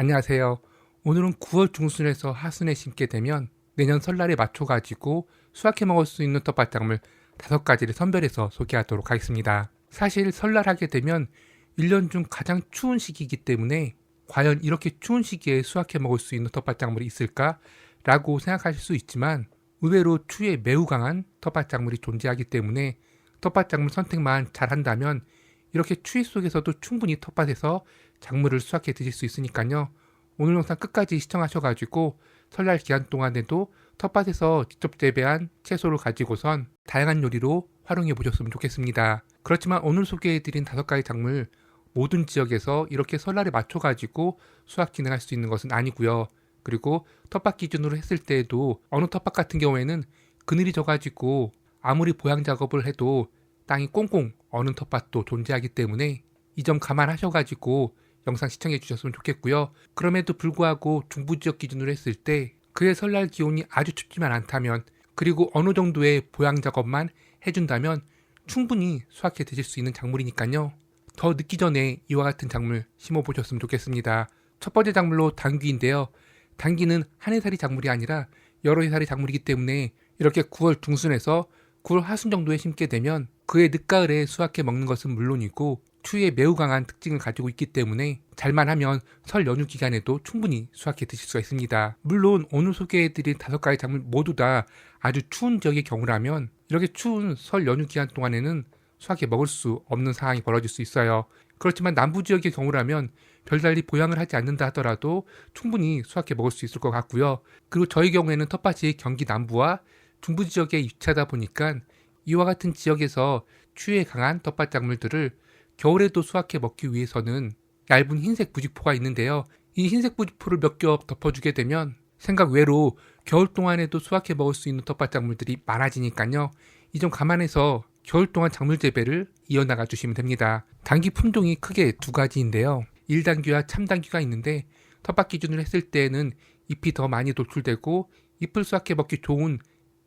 안녕하세요. 오늘은 9월 중순에서 하순에 심게 되면 내년 설날에 맞춰가지고 수확해 먹을 수 있는 텃밭작물 다섯 가지를 선별해서 소개하도록 하겠습니다. 사실 설날 하게 되면 1년 중 가장 추운 시기이기 때문에 과연 이렇게 추운 시기에 수확해 먹을 수 있는 텃밭작물이 있을까? 라고 생각하실 수 있지만 의외로 추위에 매우 강한 텃밭작물이 존재하기 때문에 텃밭작물 선택만 잘 한다면 이렇게 추위 속에서도 충분히 텃밭에서 작물을 수확해 드실 수 있으니까요. 오늘 영상 끝까지 시청하셔가지고 설날 기간 동안에도 텃밭에서 직접 재배한 채소를 가지고선 다양한 요리로 활용해 보셨으면 좋겠습니다. 그렇지만 오늘 소개해드린 다섯 가지 작물 모든 지역에서 이렇게 설날에 맞춰가지고 수확 진행할 수 있는 것은 아니고요. 그리고 텃밭 기준으로 했을 때에도 어느 텃밭 같은 경우에는 그늘이 져가지고 아무리 보양 작업을 해도 땅이 꽁꽁 어는 텃밭도 존재하기 때문에 이 점 감안하셔가지고 영상 시청해 주셨으면 좋겠고요. 그럼에도 불구하고 중부 지역 기준으로 했을 때 그의 설날 기온이 아주 춥지만 않다면 그리고 어느 정도의 보양 작업만 해준다면 충분히 수확해 드실 수 있는 작물이니까요. 더 늦기 전에 이와 같은 작물 심어 보셨으면 좋겠습니다. 첫 번째 작물로 당귀인데요. 당귀는 한 해살이 작물이 아니라 여러 해살이 작물이기 때문에 이렇게 9월 중순에서 9월 하순 정도에 심게 되면 그의 늦가을에 수확해 먹는 것은 물론이고 추위에 매우 강한 특징을 가지고 있기 때문에 잘만 하면 설 연휴 기간에도 충분히 수확해 드실 수가 있습니다. 물론 오늘 소개해드린 다섯 가지 작물 모두 다 아주 추운 지역의 경우라면 이렇게 추운 설 연휴 기간 동안에는 수확해 먹을 수 없는 상황이 벌어질 수 있어요. 그렇지만 남부 지역의 경우라면 별달리 보양을 하지 않는다 하더라도 충분히 수확해 먹을 수 있을 것 같고요. 그리고 저희 경우에는 텃밭이 경기 남부와 중부 지역에 위치하다 보니까 이와 같은 지역에서 추위에 강한 텃밭 작물들을 겨울에도 수확해 먹기 위해서는 얇은 흰색 부직포가 있는데요. 이 흰색 부직포를 몇 겹 덮어주게 되면 생각 외로 겨울 동안에도 수확해 먹을 수 있는 텃밭 작물들이 많아지니까요. 이 점 감안해서 겨울 동안 작물 재배를 이어나가 주시면 됩니다. 단기 품종이 크게 두 가지인데요. 1단기와 참단기가 있는데 텃밭 기준으로 했을 때에는 잎이 더 많이 노출되고 잎을 수확해 먹기 좋은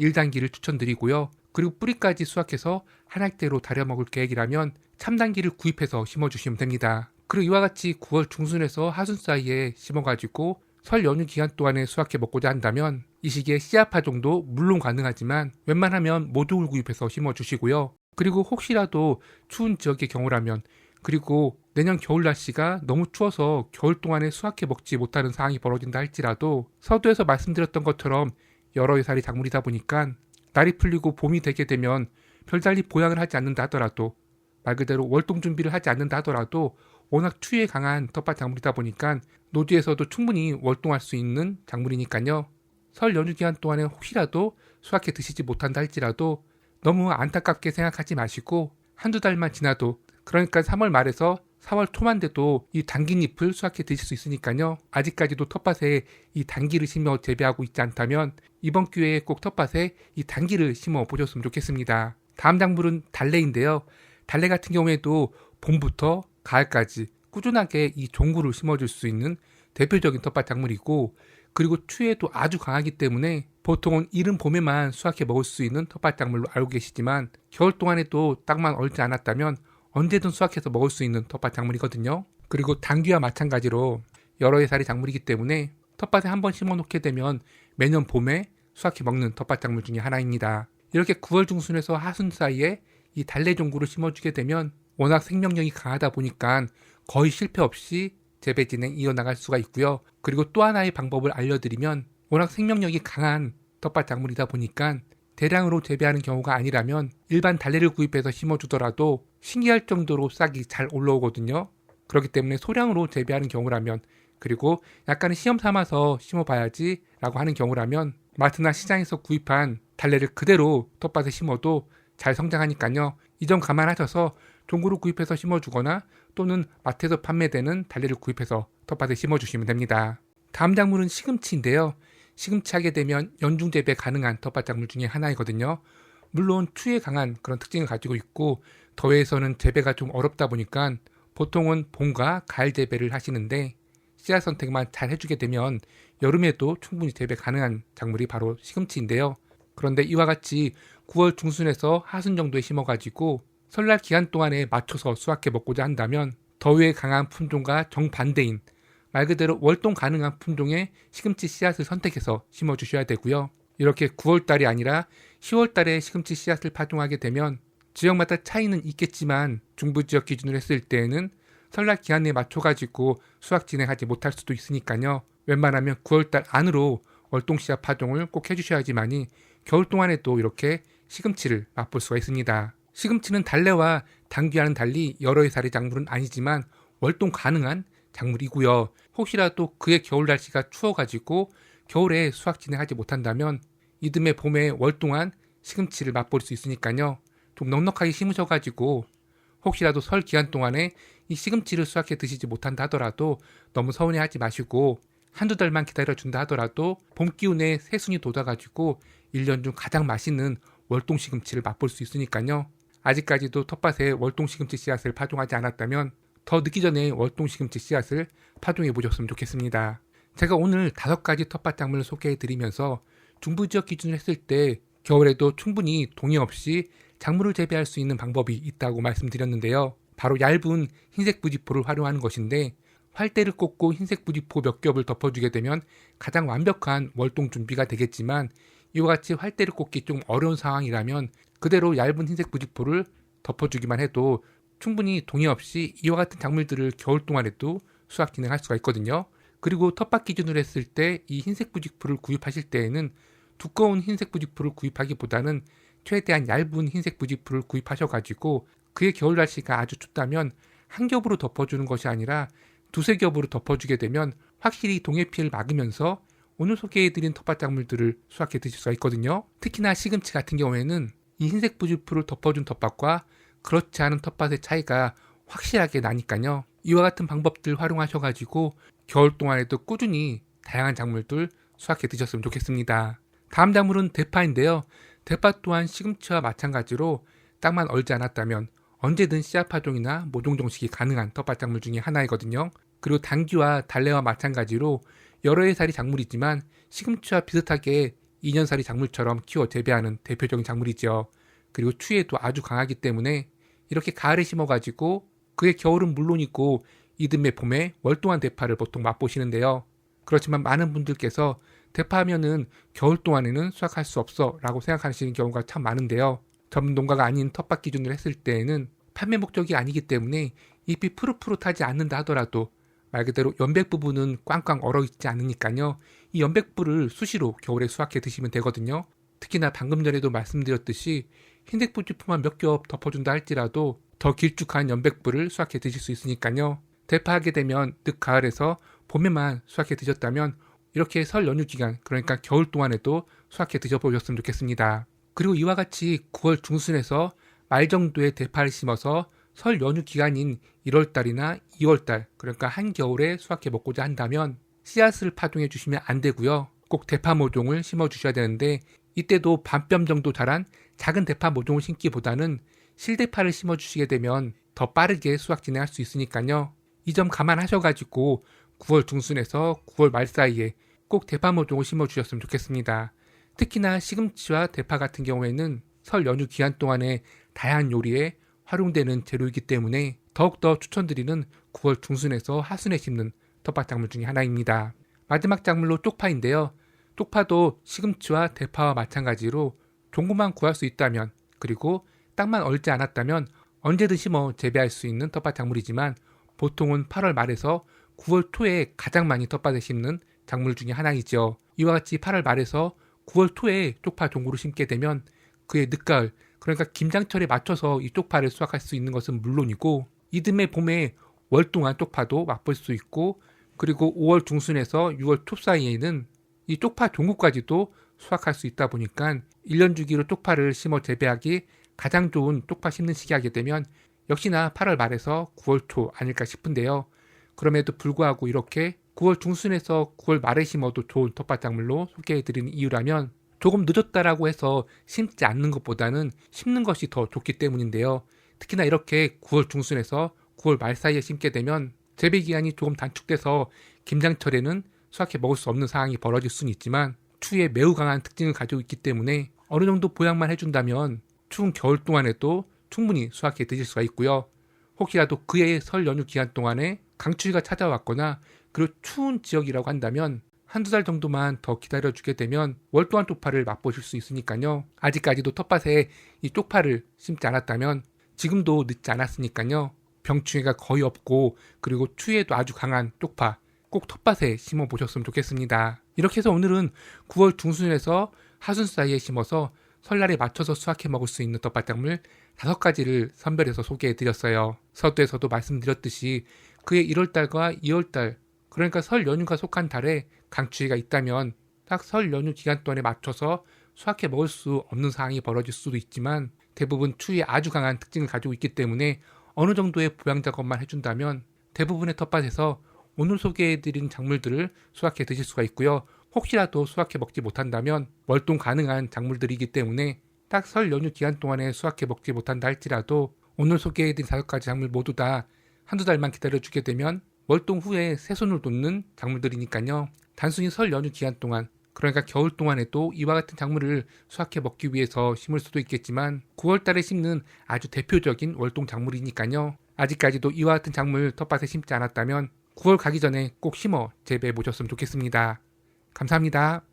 1단기를 추천드리고요. 그리고 뿌리까지 수확해서 한 할대로 다려 먹을 계획이라면 참단기를 구입해서 심어주시면 됩니다. 그리고 이와 같이 9월 중순에서 하순 사이에 심어가지고 설 연휴 기간 동안에 수확해 먹고자 한다면 이 시기에 씨앗파 정도 물론 가능하지만 웬만하면 모종을 구입해서 심어주시고요. 그리고 혹시라도 추운 지역의 경우라면 그리고 내년 겨울 날씨가 너무 추워서 겨울 동안에 수확해 먹지 못하는 상황이 벌어진다 할지라도 서두에서 말씀드렸던 것처럼 여러 해살이 작물이다 보니까 날이 풀리고 봄이 되게 되면 별달리 보양을 하지 않는다 하더라도 말 그대로 월동 준비를 하지 않는다 하더라도 워낙 추위에 강한 텃밭 작물이다 보니까 노지에서도 충분히 월동할 수 있는 작물이니까요. 설 연휴 기간 동안에 혹시라도 수확해 드시지 못한다 할지라도 너무 안타깝게 생각하지 마시고 한두 달만 지나도 그러니까 3월 말에서 4월 초만 돼도 이 당귀잎을 수확해 드실 수 있으니까요. 아직까지도 텃밭에 이 당귀를 심어 재배하고 있지 않다면 이번 기회에 꼭 텃밭에 이 당귀를 심어 보셨으면 좋겠습니다. 다음 작물은 달래인데요. 달래 같은 경우에도 봄부터 가을까지 꾸준하게 이 종구를 심어줄 수 있는 대표적인 텃밭 작물이고 그리고 추위에도 아주 강하기 때문에 보통은 이른 봄에만 수확해 먹을 수 있는 텃밭 작물로 알고 계시지만 겨울 동안에도 땅만 얼지 않았다면 언제든 수확해서 먹을 수 있는 텃밭 작물이거든요. 그리고 당귀와 마찬가지로 여러 해살이 작물이기 때문에 텃밭에 한 번 심어 놓게 되면 매년 봄에 수확해 먹는 텃밭 작물 중에 하나입니다. 이렇게 9월 중순에서 하순 사이에 이 달래 종구를 심어주게 되면 워낙 생명력이 강하다 보니까 거의 실패 없이 재배 진행 이어나갈 수가 있고요. 그리고 또 하나의 방법을 알려드리면 워낙 생명력이 강한 텃밭 작물이다 보니까 대량으로 재배하는 경우가 아니라면 일반 달래를 구입해서 심어주더라도 신기할 정도로 싹이 잘 올라오거든요. 그렇기 때문에 소량으로 재배하는 경우라면 그리고 약간의 시험 삼아서 심어봐야지 라고 하는 경우라면 마트나 시장에서 구입한 달래를 그대로 텃밭에 심어도 잘 성장하니까요. 이 점 감안하셔서 종구를 구입해서 심어주거나 또는 마트에서 판매되는 달래를 구입해서 텃밭에 심어주시면 됩니다. 다음 작물은 시금치인데요. 시금치 하게 되면 연중 재배 가능한 텃밭 작물 중에 하나이거든요. 물론 추위에 강한 그런 특징을 가지고 있고 더위에서는 재배가 좀 어렵다 보니까 보통은 봄과 가을 재배를 하시는데 씨앗 선택만 잘 해주게 되면 여름에도 충분히 재배 가능한 작물이 바로 시금치인데요. 그런데 이와 같이 9월 중순에서 하순 정도에 심어가지고 설날 기간 동안에 맞춰서 수확해 먹고자 한다면 더위에 강한 품종과 정반대인 말 그대로 월동 가능한 품종의 시금치 씨앗을 선택해서 심어 주셔야 되고요. 이렇게 9월 달이 아니라 10월 달에 시금치 씨앗을 파종하게 되면 지역마다 차이는 있겠지만 중부 지역 기준으로 했을 때에는 설날 기한에 맞춰 가지고 수확 진행하지 못할 수도 있으니까요. 웬만하면 9월 달 안으로 월동 씨앗 파종을 꼭 해주셔야지만이 겨울 동안에도 이렇게 시금치를 맛볼 수가 있습니다. 시금치는 달래와 당귀와는 달리 여러 해살의 작물은 아니지만 월동 가능한 작물이고요. 혹시라도 그의 겨울 날씨가 추워가지고 겨울에 수확 진행하지 못한다면 이듬해 봄에 월 동안 시금치를 맛볼 수 있으니까요. 좀 넉넉하게 심으셔가지고 혹시라도 설 기간 동안에 이 시금치를 수확해 드시지 못한다 하더라도 너무 서운해하지 마시고 한두 달만 기다려준다 하더라도 봄 기운에 새순이 돋아가지고 1년 중 가장 맛있는 월동 시금치를 맛볼 수 있으니까요. 아직까지도 텃밭에 월동 시금치 씨앗을 파종하지 않았다면 더 늦기 전에 월동 시금치 씨앗을 파종해 보셨으면 좋겠습니다. 제가 오늘 다섯 가지 텃밭 작물을 소개해 드리면서 중부 지역 기준으로 했을 때 겨울에도 충분히 동의 없이 작물을 재배할 수 있는 방법이 있다고 말씀드렸는데요. 바로 얇은 흰색 부지포를 활용하는 것인데 활대를 꽂고 흰색 부지포 몇 겹을 덮어주게 되면 가장 완벽한 월동 준비가 되겠지만 이와 같이 활대를 꽂기 좀 어려운 상황이라면 그대로 얇은 흰색 부지포를 덮어주기만 해도 충분히 동의 없이 이와 같은 작물들을 겨울 동안에도 수확 진행할 수가 있거든요. 그리고 텃밭 기준으로 했을 때 이 흰색 부직포를 구입하실 때에는 두꺼운 흰색 부직포를 구입하기보다는 최대한 얇은 흰색 부직포를 구입하셔가지고 그의 겨울 날씨가 아주 춥다면 한 겹으로 덮어주는 것이 아니라 두세 겹으로 덮어주게 되면 확실히 동해 피해를 막으면서 오늘 소개해드린 텃밭 작물들을 수확해 드실 수가 있거든요. 특히나 시금치 같은 경우에는 이 흰색 부직포를 덮어준 텃밭과 그렇지 않은 텃밭의 차이가 확실하게 나니까요. 이와 같은 방법들 활용하셔가지고 겨울 동안에도 꾸준히 다양한 작물들 수확해 드셨으면 좋겠습니다. 다음 작물은 대파인데요. 대파 또한 시금치와 마찬가지로 땅만 얼지 않았다면 언제든 씨앗 파종이나 모종 정식이 가능한 텃밭 작물 중에 하나이거든요. 그리고 당귀와 달래와 마찬가지로 여러 해살이 작물이지만 시금치와 비슷하게 2년살이 작물처럼 키워 재배하는 대표적인 작물이죠. 그리고 추위에도 아주 강하기 때문에 이렇게 가을에 심어가지고 그의 겨울은 물론이고 이듬해 봄에 월동한 대파를 보통 맛보시는데요. 그렇지만 많은 분들께서 대파하면은 겨울 동안에는 수확할 수 없어 라고 생각하시는 경우가 참 많은데요. 전문 농가가 아닌 텃밭 기준으로 했을 때에는 판매 목적이 아니기 때문에 잎이 푸릇푸릇하지 않는다 하더라도 말 그대로 연백 부분은 꽝꽝 얼어 있지 않으니까요. 이 연백부를 수시로 겨울에 수확해 드시면 되거든요. 특히나 방금 전에도 말씀드렸듯이 흰색 부지포만 몇 겹 덮어준다 할지라도 더 길쭉한 연백부를 수확해 드실 수 있으니까요. 대파하게 되면 늦 가을에서 봄에만 수확해 드셨다면 이렇게 설 연휴 기간 그러니까 겨울 동안에도 수확해 드셔보셨으면 좋겠습니다. 그리고 이와 같이 9월 중순에서 말 정도의 대파를 심어서 설 연휴 기간인 1월달이나 2월달 그러니까 한겨울에 수확해 먹고자 한다면 씨앗을 파종해 주시면 안 되고요. 꼭 대파 모종을 심어 주셔야 되는데 이때도 반뼘 정도 자란 작은 대파 모종을 심기보다는 실대파를 심어 주시게 되면 더 빠르게 수확 진행할 수 있으니까요. 이 점 감안하셔가지고 9월 중순에서 9월 말 사이에 꼭 대파 모종을 심어 주셨으면 좋겠습니다. 특히나 시금치와 대파 같은 경우에는 설 연휴 기간 동안에 다양한 요리에 활용되는 재료이기 때문에 더욱더 추천드리는 9월 중순에서 하순에 심는 텃밭 작물 중에 하나입니다. 마지막 작물로 쪽파인데요. 쪽파도 시금치와 대파와 마찬가지로 종구만 구할 수 있다면 그리고 땅만 얼지 않았다면 언제든 심어 재배할 수 있는 텃밭 작물이지만 보통은 8월 말에서 9월 초에 가장 많이 텃밭에 심는 작물 중에 하나이죠. 이와 같이 8월 말에서 9월 초에 쪽파 종구를 심게 되면 그의 늦가을 그러니까 김장철에 맞춰서 이 쪽파를 수확할 수 있는 것은 물론이고 이듬해 봄에 월 동안 쪽파도 맛볼 수 있고 그리고 5월 중순에서 6월 초 사이에는 이 쪽파 종구까지도 수확할 수 있다 보니까 1년 주기로 쪽파를 심어 재배하기 가장 좋은 쪽파 심는 시기 하게 되면 역시나 8월 말에서 9월 초 아닐까 싶은데요. 그럼에도 불구하고 이렇게 9월 중순에서 9월 말에 심어도 좋은 텃밭 작물로 소개해드리는 이유라면 조금 늦었다라고 해서 심지 않는 것보다는 심는 것이 더 좋기 때문인데요. 특히나 이렇게 9월 중순에서 9월 말 사이에 심게 되면 재배 기간이 조금 단축돼서 김장철에는 수확해 먹을 수 없는 상황이 벌어질 수는 있지만 추위에 매우 강한 특징을 가지고 있기 때문에 어느 정도 보양만 해준다면 추운 겨울 동안에도 충분히 수확해 드실 수가 있고요. 혹시라도 그해 설 연휴 기간 동안에 강추위가 찾아왔거나 그리고 추운 지역이라고 한다면 한두 달 정도만 더 기다려주게 되면 월동안 쪽파를 맛보실 수 있으니까요. 아직까지도 텃밭에 이 쪽파를 심지 않았다면 지금도 늦지 않았으니까요. 병충해가 거의 없고 그리고 추위에도 아주 강한 쪽파 꼭 텃밭에 심어 보셨으면 좋겠습니다. 이렇게 해서 오늘은 9월 중순에서 하순 사이에 심어서 설날에 맞춰서 수확해 먹을 수 있는 텃밭작물 다섯 가지를 선별해서 소개해 드렸어요. 서두에서도 말씀드렸듯이 그의 1월달과 2월달 그러니까 설 연휴가 속한 달에 강추위가 있다면 딱 설 연휴 기간 동안에 맞춰서 수확해 먹을 수 없는 상황이 벌어질 수도 있지만 대부분 추위에 아주 강한 특징을 가지고 있기 때문에 어느 정도의 보양 작업만 해준다면 대부분의 텃밭에서 오늘 소개해드린 작물들을 수확해 드실 수가 있고요. 혹시라도 수확해 먹지 못한다면 월동 가능한 작물들이기 때문에 딱 설 연휴 기간 동안에 수확해 먹지 못한다 할지라도 오늘 소개해드린 다섯 가지 작물 모두 다 한두 달만 기다려주게 되면 월동 후에 새손을 돋는 작물들이니까요. 단순히 설 연휴 기간 동안 그러니까 겨울 동안에도 이와 같은 작물을 수확해 먹기 위해서 심을 수도 있겠지만 9월 달에 심는 아주 대표적인 월동 작물이니까요. 아직까지도 이와 같은 작물 텃밭에 심지 않았다면 9월 가기 전에 꼭 심어 재배해 보셨으면 좋겠습니다. 감사합니다.